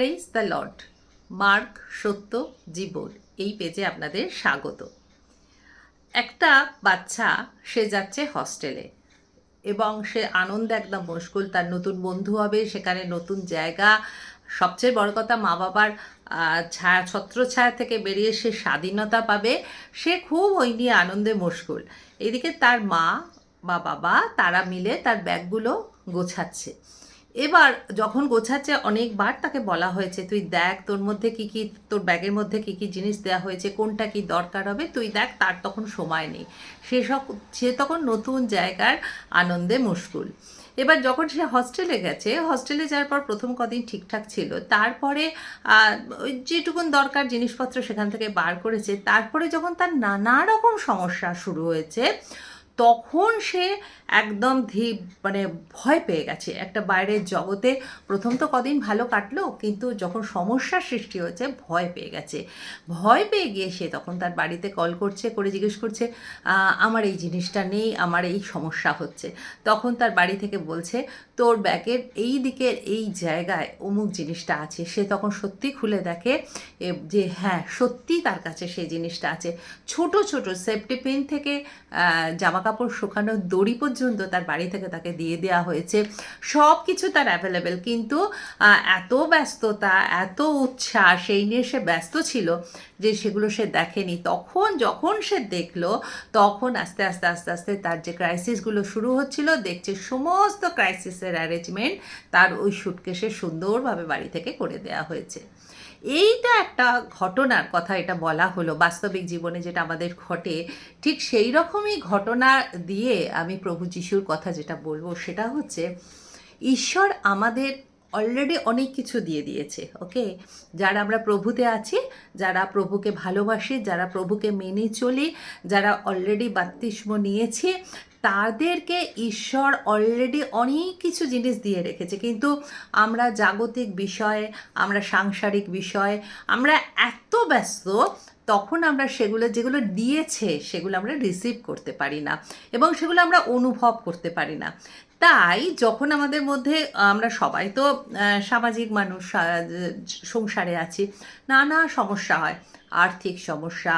Press the Lord mark সত্য জীবন এই পেজে আপনাদের স্বাগত। একটা বাচ্চা, সে যাচ্ছে হস্টেলে এবং সে আনন্দে একদম মুশকুল, তার নতুন বন্ধু হবে, সেখানে নতুন জায়গা। সবচেয়ে বড় কথা মা বাবার ছায়া, ছত্রছায়া থেকে বেরিয়ে সে স্বাধীনতা পাবে। সে খুব ওই নিয়ে আনন্দে মুশকুল। এদিকে তার মা বা বাবা, তারা মিলে তার ব্যাগগুলো গোছাচ্ছে। এবার যখন গোছাচ্ছে অনেকবার তাকে বলা হয়েছে, তুই দেখ তোর মধ্যে কি কি, তোর ব্যাগের মধ্যে কি কি জিনিস দেওয়া হয়েছে, কোনটা কি দরকার হবে, তুই দেখ তার তখন সময় নেই। সে সব সে তখন নতুন জায়গার আনন্দে মুশকুল। এবার যখন সে হস্টেলে গেছে হস্টেলে যাওয়ার পর প্রথম কদিন ঠিকঠাক ছিল। তারপরে ওই যেটুকুন দরকার জিনিসপত্র সেখান থেকে বার করেছে। তারপরে যখন তার নানা রকম সমস্যা শুরু হয়েছে তখন সে একদম ধী মানে ভয় পেয়ে গেছে। একটা বাইরের জগতে প্রথম তো কদিন ভালো কাটলো, কিন্তু যখন সমস্যার সৃষ্টি হয়েছে, ভয় পেয়ে গেছে। ভয় পেয়ে গিয়ে সে তখন তার বাড়িতে কল করছে, করে জিজ্ঞেস করছে আমার এই জিনিসটা নেই, আমার এই সমস্যা হচ্ছে। তখন তার বাড়ি থেকে বলছে, তোর ব্যাগের এই দিকের এই জায়গায় অমুক জিনিসটা আছে। সে তখন সত্যি খুলে দেখে যে হ্যাঁ সত্যি তার কাছে সেই জিনিসটা আছে। ছোট ছোট সেফটি পিন থেকে জামা কাপড় শুকানোর দড়ি পর্যন্ত তার বাড়ি থেকে তাকে দিয়ে দেওয়া হয়েছে। সব কিছু তার অ্যাভেলেবেল কিন্তু এত ব্যস্ততা, এত উৎসাহ সেই নিয়ে সে ব্যস্ত ছিল যে সেগুলো সে দেখেনি। তখন যখন সে দেখল, তখন আস্তে আস্তে আস্তে আস্তে তার যে ক্রাইসিসগুলো শুরু হচ্ছিল, দেখছে সমস্ত ক্রাইসিসের অ্যারেঞ্জমেন্ট তার ওই সুটকেসে সুন্দরভাবে বাড়ি থেকে করে দেওয়া হয়েছে। এইটা একটা ঘটনার কথা এটা বলা হলো। বাস্তবিক জীবনে যেটা আমাদের ঘটে, ঠিক সেই রকমই ঘটনা দিয়ে আমি প্রভু যিশুর কথা যেটা বলব সেটা হচ্ছে, ঈশ্বর আমাদের অলরেডি অনেক কিছু দিয়ে দিয়েছে ওকে যারা আমরা প্রভুতে আছি, যারা প্রভুকে ভালোবাসি, যারা প্রভুকে মেনে চলি, যারা অলরেডি বাত্তিস্ম নিয়েছি, তাদেরকে ঈশ্বর অলরেডি অনেক কিছু জিনিস দিয়ে রেখেছে। কিন্তু আমরা জাগতিক বিষয়ে, আমরা সাংসারিক বিষয়ে, আমরা এত ব্যস্ত তখন আমরা সেগুলো, যেগুলো দিয়েছে, সেগুলো আমরা রিসিভ করতে পারি না এবং সেগুলো আমরা অনুভব করতে পারি না। তাই যখন আমাদের মধ্যে, আমরা সবাই তো সামাজিক মানুষ সংসারে আছি, নানা সমস্যা হয়। আর্থিক সমস্যা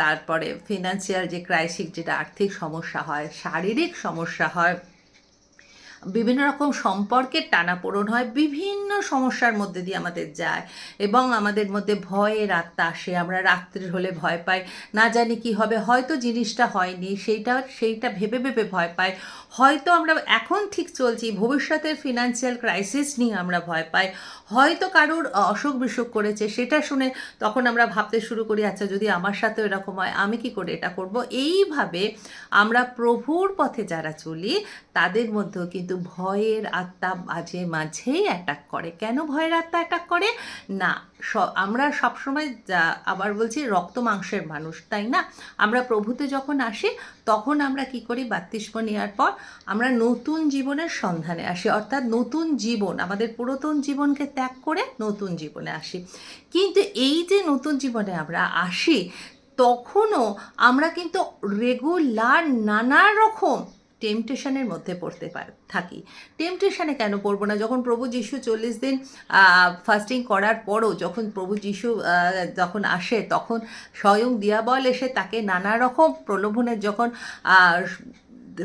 তারপরে ফিনান্সিয়াল যে ক্রাইসিস যেটা আর্থিক সমস্যা হয়, শারীরিক সমস্যা হয় বিভিন্ন রকম সম্পর্কের টানাপোড়ন হয়, বিভিন্ন সমস্যার মধ্যে দিয়ে আমাদের যায় এবং আমাদের মধ্যে ভয়ের আত্মা আসে, আমরা রাত্রে হলে ভয় পাই, না জানি কি হবে, হয়তো জিনিসটা হয়নি, সেইটা সেইটা ভেবে ভেবে ভয় পাই, হয়তো আমরা এখন ঠিক চলছি, ভবিষ্যতের ফিনান্সিয়াল ক্রাইসিস নিয়ে আমরা ভয় পাই, হয়তো কারোর অসুখ বিসুখ করেছে, সেটা শুনে তখন আমরা ভাবতে শুরু করি আচ্ছা যদি আমার সাথে এরকম হয়, আমি কি করে এটা করব? এইভাবে আমরা প্রভুর পথে যারা চলি, তাদের মধ্যেও কিন্তু ভয়ের আত্মা মাঝে মাঝেই অ্যাটাক করে। কেন ভয়ের আত্মা অ্যাটাক করে? না আমরা সবসময় যা- আবার বলছি রক্ত মাংসের মানুষ, তাই না? আমরা প্রভুতে যখন আসি, তখন আমরা কি করি? বাত্তিস্ম নেওয়ার পর আমরা নতুন জীবনের সন্ধানে আসি। অর্থাৎ নতুন জীবন, আমাদের পুরাতন জীবনকে ত্যাগ করে নতুন জীবনে আসি। কিন্তু এই যে নতুন জীবনে আমরা আসি, তখনও আমরা কিন্তু রেগুলার নানা রকম টেম্পটেশনের মধ্যে পড়তে থাকি। টেম্পটেশনে কেন পড়ব না? যখন প্রভু যিশু চল্লিশ দিন ফাস্টিং করার পরও যখন প্রভু যিশু যখন আসে, তখন স্বয়ং দিয়াবল এসে তাকে নানা রকম প্রলোভনের যখন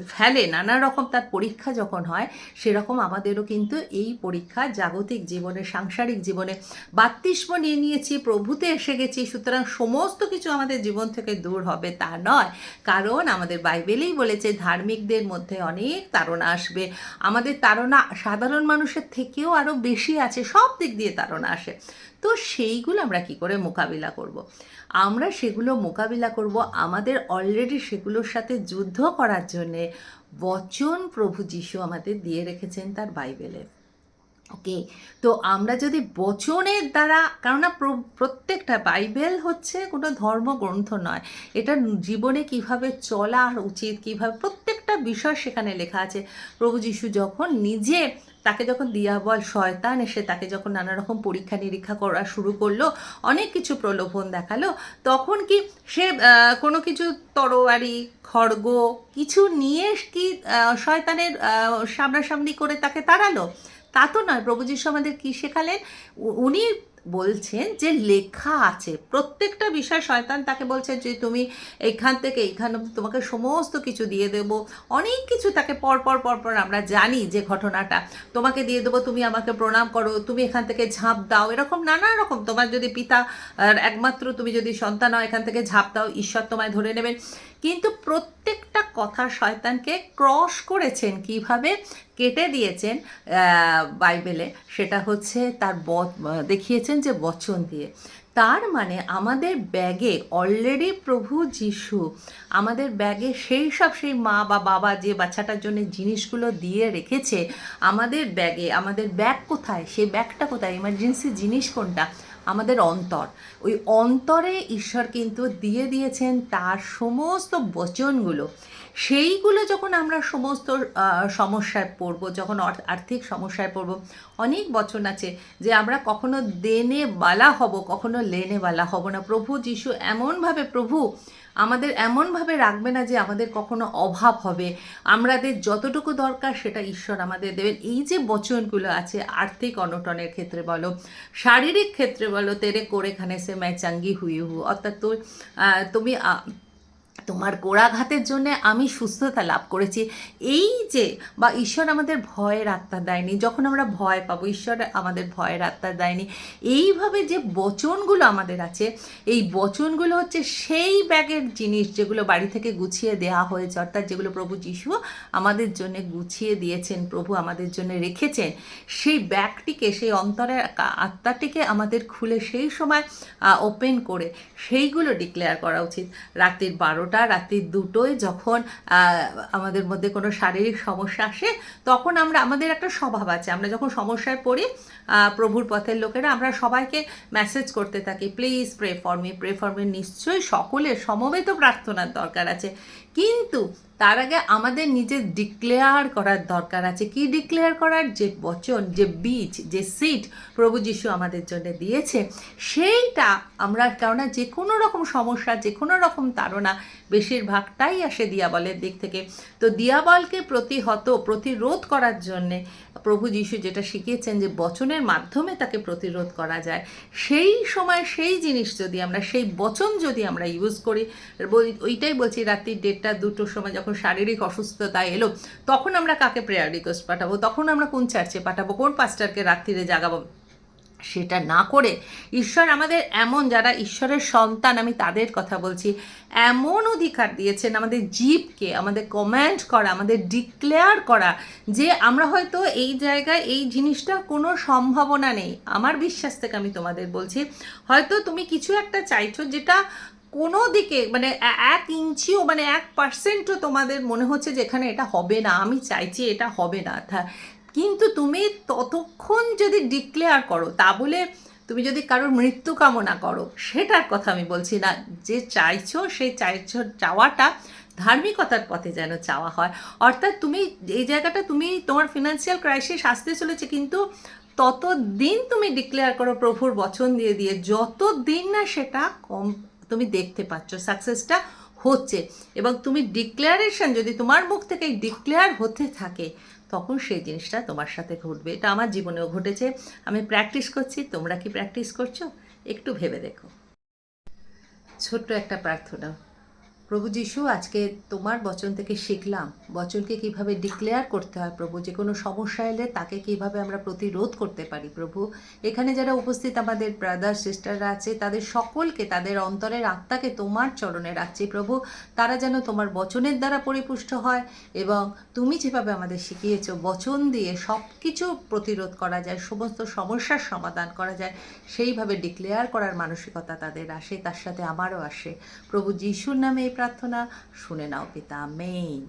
ফেলে, নানা রকম তার পরীক্ষা যখন হয়, সেরকম আমাদেরও কিন্তু এই পরীক্ষা জাগতিক জীবনে, সাংসারিক জীবনে বাত্তিস্ম নিয়ে নিয়েছি, প্রভুতে এসে গেছি, সুতরাং সমস্ত কিছু আমাদের জীবন থেকে দূর হবে তা নয়। কারণ আমাদের বাইবেলেই বলেছে, ধার্মিকদের মধ্যে অনেক তারণা আসবে। আমাদের তারণা সাধারণ মানুষের থেকেও আরও বেশি আছে, সব দিক দিয়ে তারণা আসে। তো সেইগুলো আমরা কি করে মোকাবিলা করব। আমরা সেগুলো মোকাবিলা করব আমাদের অলরেডি সেগুলোর সাথে যুদ্ধ করার জন্যে। বচন প্রভু যিশু আমাদের দিয়ে রেখেছেন তার বাইবেলে। ওকে তো আমরা যদি বচনের দ্বারা, কেননা প্র- প্রত্যেকটা বাইবেল হচ্ছে কোনো ধর্মগ্রন্থ নয়। এটা জীবনে কীভাবে চলা উচিত, কীভাবে প্রত্যেকটা বিষয় সেখানে লেখা আছে। প্রভু যিশু যখন নিজে তাকে যখন দিয়াবল শয়তান এসে তাকে যখন নানা রকম পরীক্ষা নিরীক্ষা করা শুরু করল, অনেক কিছু প্রলোভন দেখাল, তখন কি সে কোনো কিছু তরোয়ারি, খড়গ কিছু নিয়ে কি শয়তানের সামনাসামনি করে তাকে তাড়ালো? তা তো নয় প্রভু যিশু আমাদের কী শেখালেন? উনি বলছেন যে লেখা আছে, প্রত্যেকটা বিষয় শয়তান তাকে বলছে যে তুমি এইখান থেকে এইখান অব্দি তোমাকে সমস্ত কিছু দিয়ে দেবো, অনেক কিছু তাকে পর পর পর পর আমরা জানি যে ঘটনাটা। তোমাকে দিয়ে দেবো, তুমি আমাকে প্রণাম করো, তুমি এখান থেকে ঝাঁপ দাও, এরকম নানা রকম, তোমার যদি পিতা একমাত্র তুমি যদি সন্তান হও এখান থেকে ঝাঁপ দাও, ঈশ্বর তোমায় ধরে নেবেন। কিন্তু প্রত্যেকটা কথা শয়তানকে ক্রস করেছেন কীভাবে? কেটে দিয়েছেন বাইবেলে। সেটা হচ্ছে তার ব- দেখিয়েছেন যে বচন দিয়ে। তার মানে আমাদের ব্যাগে অলরেডি প্রভু যিশু, আমাদের ব্যাগে সেই সব সেই মা বা বাবা যে বাচ্চাটার জন্য জিনিসগুলো দিয়ে রেখেছে, আমাদের ব্যাগে, আমাদের ব্যাগ কোথায়? সেই ব্যাগটা কোথায়? ইমার্জেন্সি জিনিস কোনটা? আমাদের অন্তর। ওই অন্তরে ঈশ্বর কিন্তু দিয়ে দিয়েছেন তার সমস্ত বচনগুলো। সেইগুলো যখন আমরা সমস্ত সমস্যায় পড়ব, যখন আর্থিক সমস্যায় পড়ব, অনেক বচন আছে যে আমরা কখনো দেনে বালা হব, কখনো লেনে বালা হব না। প্রভু যিশু এমনভাবে প্রভু আমাদের এমনভাবে রাখবে না যে আমাদের কখনো অভাব হবে। আমাদের যতটুকু দরকার সেটা ঈশ্বর আমাদের দেবেন। এই যে বচনগুলো আছে আর্থিক অনটনের ক্ষেত্রে বলো, শারীরিক ক্ষেত্রে বলো, তেরে করে খানে সে ম্যায় চাঙ্গি হুই হু অর্থাৎ তুমি তোমার গোড়াঘাতের জন্য আমি সুস্থতা লাভ করেছি। এই যে, বা ঈশ্বর আমাদের ভয়ের আত্মা দেয়নি, যখন আমরা ভয় পাবো, ঈশ্বর আমাদের ভয়ের আত্মা দেয়নি, এইভাবে যে বচনগুলো আমাদের আছে, এই বচনগুলো হচ্ছে সেই ব্যাগের জিনিস যেগুলো বাড়ি থেকে গুছিয়ে দেওয়া হয়েছে, অর্থাৎ যেগুলো প্রভু যিশু আমাদের জন্য গুছিয়ে দিয়েছেন, প্রভু আমাদের জন্য রেখেছেন, সেই ব্যাগটিকে, সেই অন্তরের আত্মাটিকে আমাদের খুলে সেই সময় ওপেন করে সেইগুলো ডিক্লেয়ার করা উচিত। রাত্রির বারোটা, রাত্রি দুটোয় যখন আমাদের মধ্যে কোনো শারীরিক সমস্যা আসে, তখন আমরা, আমাদের একটা স্বভাব আছে। আমরা যখন সমস্যায় পড়ি প্রভুর পথের লোকেরা, আমরা সবাইকে মেসেজ করতে থাকি please pray for me pray for me নিশ্চয়ই সকলের সমবেত প্রার্থনার দরকার আছে। কিন্তু তার আগে আমাদের নিজের ডিক্লেয়ার করার দরকার আছে। কি ডিক্লেয়ার করার? যে বচন, যে বীজ, যে সিট প্রভু যিশু আমাদের জন্য দিয়েছে, সেইটা আমরা কেননা যে কোনো রকম সমস্যা যে কোনো রকম তাড়না বেশিরভাগটাই আসে দিয়াবলের দিক থেকে। তো দিয়াবলকে প্রতিহত, প্রতিরোধ করার জন্যে প্রভু যিশু যেটা শিখিয়েছেন যে বচনের মাধ্যমে তাকে প্রতিরোধ করা যায়। সেই সময় সেই জিনিস যদি আমরা, সেই বচন যদি আমরা ইউজ করি ওইটাই বলছি রাত্রি দেড়টা দুটোর সময় যখন শারীরিক অসুস্থতা এলো, তখন আমরা কাকে প্রেয়ার রিকোয়েস্ট পাঠাবো? তখন আমরা কোন চার্চে পাঠাবো? কোন পাস্টারকে রাত্রিরে জাগাবো? সেটা না করে ঈশ্বর আমাদের এমন যারা ঈশ্বরের সন্তান, আমি তাদের কথা বলছি, এমন অধিকার দিয়েছেন আমাদের জীবকে, আমাদের কমেন্ট করা, আমাদের ডিক্লেয়ার করা যে আমরা হয়তো এই জায়গায় এই জিনিসটা কোনো সম্ভাবনা নেই। আমার বিশ্বাস থেকে আমি তোমাদের বলছি, হয়তো তুমি কিছু একটা চাইছো যেটা কোনো দিকে মানে এক ইঞ্চিও মানে এক পার্সেন্টও তোমাদের মনে হচ্ছে যে এখানে এটা হবে না, আমি চাইছি এটা হবে না। কিন্তু তুমি ততক্ষণ যদি ডিক্লেয়ার করো, তা বলে তুমি যদি কারোর মৃত্যু কামনা করো, সেটার কথা আমি বলছি না। যে চাইছো সেই চাইছো, চাওয়াটা ধার্মিকতার পথে যেন চাওয়া হয়। অর্থাৎ তুমি, এই জায়গাটা তুমি, তোমার ফিনান্সিয়াল ক্রাইসিস আসতে চলেছে, কিন্তু ততদিন তুমি ডিক্লেয়ার করো, প্রভুর বচন দিয়ে দিয়ে, যতদিন না সেটা কম তুমি দেখতে পাচ্ছ সাকসেসটা হচ্ছে। এবং তুমি ডিক্লারেশন যদি তোমার মুখ থেকে ডিক্লেয়ার হতে থাকে, তখন সেই জিনিসটা তোমার সাথে ঘটবে। এটা আমার জীবনেও ঘটেছে। আমি প্র্যাকটিস করছি। তোমরা কি প্র্যাকটিস করছ? একটু ভেবে দেখো। ছোট্ট একটা প্রার্থনা। প্রভু যিশু, আজকে তোমার বচন থেকে শিখলাম বচনকে কীভাবে ডিক্লেয়ার করতে হয় প্রভু। যে কোনো সমস্যা এলে তাকে কীভাবে আমরা প্রতিরোধ করতে পারি প্রভু। এখানে যারা উপস্থিত আমাদের ব্রাদার সিস্টাররা আছে, তাদের সকলকে, তাদের অন্তরের আত্মাকে তোমার চরণে রাখছি প্রভু। তারা যেন তোমার বচনের দ্বারা পরিপুষ্ট হয় এবং তুমি যেভাবে আমাদের শিখিয়েছো, বচন দিয়ে সব কিছু প্রতিরোধ করা যায়, সমস্ত সমস্যার সমাধান করা যায়, সেইভাবে ডিক্লেয়ার করার মানসিকতা তাদের আসে, তার সাথে আমারও আসে। প্রভু যিশুর নামে প্রার্থনা শুনে নাও পিতা মেইন